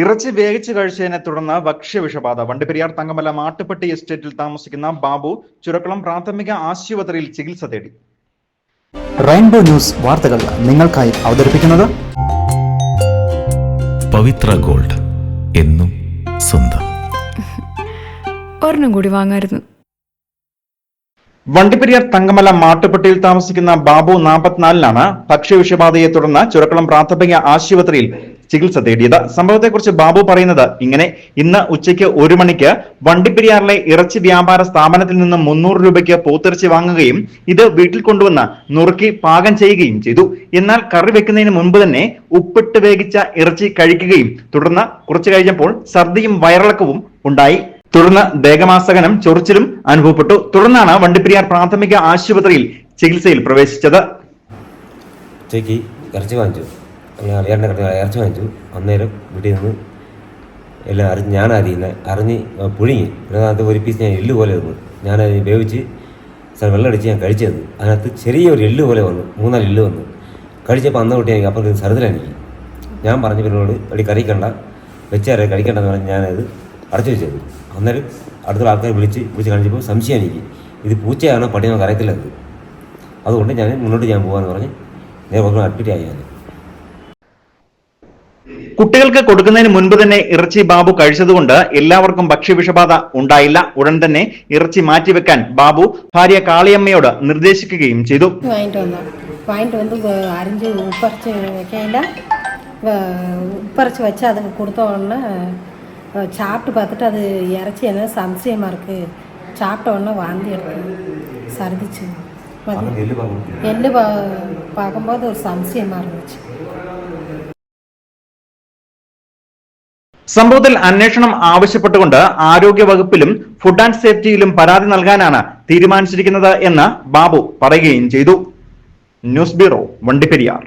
ഇറച്ചി വേവിച്ച് കഴിച്ചതിനെ തുടർന്ന് ഭക്ഷ്യവിഷബാധ വണ്ടിപ്പെരിയാർ തങ്കമല മാട്ടുപ്പെട്ടി എസ്റ്റേറ്റിൽ താമസിക്കുന്ന ബാബു ചുരക്കുളം പ്രാഥമിക ആശുപത്രിയിൽ ചികിത്സ തേടി. റെയിൻബോ ന്യൂസ് വാർത്തകൾ നിങ്ങൾക്കായി അവതരിപ്പിക്കുന്നത് പവിത്ര ഗോൾഡ് എന്നും സ്വന്തം. ഒരെണ്ണം കൂടി വാങ്ങായിരുന്നു. വണ്ടിപ്പെരിയാർ തങ്കമല മാട്ടുപ്പെട്ടിയിൽ താമസിക്കുന്ന ബാബു നാൽപ്പത്തിനാലിനാണ് ഭക്ഷ്യവിഷബാധയെ തുടർന്ന് ചുരക്കുളം പ്രാഥമിക ആശുപത്രിയിൽ ചികിത്സ തേടിയത്. സംഭവത്തെക്കുറിച്ച് ബാബു പറയുന്നത് ഇങ്ങനെ ഇന്ന് ഉച്ചയ്ക്ക് ഒരു മണിക്ക് വണ്ടിപ്പെരിയാറിലെ ഇറച്ചി വ്യാപാര സ്ഥാപനത്തിൽ നിന്ന് മുന്നൂറ് രൂപയ്ക്ക് പോത്തിറച്ചി വാങ്ങുകയും ഇത് വീട്ടിൽ കൊണ്ടുവന്ന് നുറുക്കി പാകം ചെയ്യുകയും ചെയ്തു. എന്നാൽ കറി വെക്കുന്നതിന് മുൻപ് തന്നെ ഉപ്പിട്ട് വേവിച്ച ഇറച്ചി കഴിക്കുകയും തുടർന്ന് കുറച്ചു കഴിഞ്ഞപ്പോൾ ഛർദിയും വയറിളക്കവും ഉണ്ടായി. തുടർന്ന് ദേഹമാസകനം ചൊറിച്ചിലും അനുഭവപ്പെട്ടു. തുടർന്നാണ് വണ്ടിപ്പെരിയാർ പ്രാഥമിക ആശുപത്രിയിൽ ചികിത്സയിൽ പ്രവേശിച്ചത്. ഇറച്ചി വാങ്ങിച്ചു? ഞാൻ അളിയാറിന്റെ കിടന്ന് ഇറച്ചി വാങ്ങിച്ചു. അന്നേരം വീട്ടിൽ നിന്ന് എല്ലാം അറിഞ്ഞ് ഞാൻ അറിയുന്നത് അറിഞ്ഞ് പുഴുങ്ങി. അതിനകത്ത് ഒരു പീസ് ഞാൻ എല്ല് പോലെ വന്നു. ഞാനത് വേവിച്ച് സാർ വെള്ളം അടിച്ച് ഞാൻ കഴിച്ചത്. അതിനകത്ത് ചെറിയൊരു എല്ല് പോലെ വന്നു. മൂന്നാൽ എല്ല് വന്നു. കഴിച്ചപ്പോൾ അന്ന് തൊട്ട് എനിക്ക് അപ്പം സറുതലെനിക്ക് ഞാൻ പറഞ്ഞു പിന്നോട് അടി കറിക്കണ്ട വെച്ചാരെ കഴിക്കണ്ടെന്ന് പറഞ്ഞ് ഞാനത് അടച്ചു വെച്ചത് അന്നേരം അടുത്തുള്ള ആൾക്കാർ വിളിച്ച് വിളിച്ച് കാണിച്ചപ്പോൾ സംശയം എനിക്ക് ഇത് പൂച്ചയാണോ പട്ടിയാണോ അറിയത്തില്ല അത് അതുകൊണ്ട് ഞാൻ മുന്നോട്ട് ഞാൻ പോകാമെന്ന് പറഞ്ഞ് നേരെ അഡ്മിറ്റ് ആയി ഞാൻ. കുട്ടികൾക്ക് കൊടുക്കുന്നതിന് മുൻപ് തന്നെ ഇറച്ചി ബാബു കഴിച്ചതുകൊണ്ട് എല്ലാവർക്കും ഭക്ഷ്യവിഷബാധ ഉണ്ടായില്ല ഉടൻ തന്നെ ഇറച്ചി മാറ്റിവെക്കാൻ ബാബു ഭാര്യ കാളിയമ്മയോട് നിർദ്ദേശിക്കുകയും ചെയ്തു வாங்கிட்டு வந்தோம் வாங்கிட்டு வந்து வ- அரிஞ்சு உப்பரைச்சி வைக்கையில் உப்பரைச்சி வச்சு அதுக்கு கொடுத்த உடனே அஹ், சாப்பிட்டு பார்த்துட்டு அது இறச்சி என்ன சம்சயமாக இருக்குது சாப்பிட்ட உடனே வாந்தி எடுத்து சர்திச்சு மதியம் എല്ല് പറഞ്ഞു எள்ளு பா பார்க்கும்போது ஒரு சம்சயமாக இருந்துச்சு സംഭവത്തിൽ അന്വേഷണം ആവശ്യപ്പെട്ടുകൊണ്ട് ആരോഗ്യ വകുപ്പിലും ഫുഡ് ആൻഡ് സേഫ്റ്റിയിലും പരാതി നൽകാനാണ് തീരുമാനിച്ചിരിക്കുന്നത് എന്ന് ബാബു പറയുകയും ചെയ്തു. News bureau Vandiperiyar.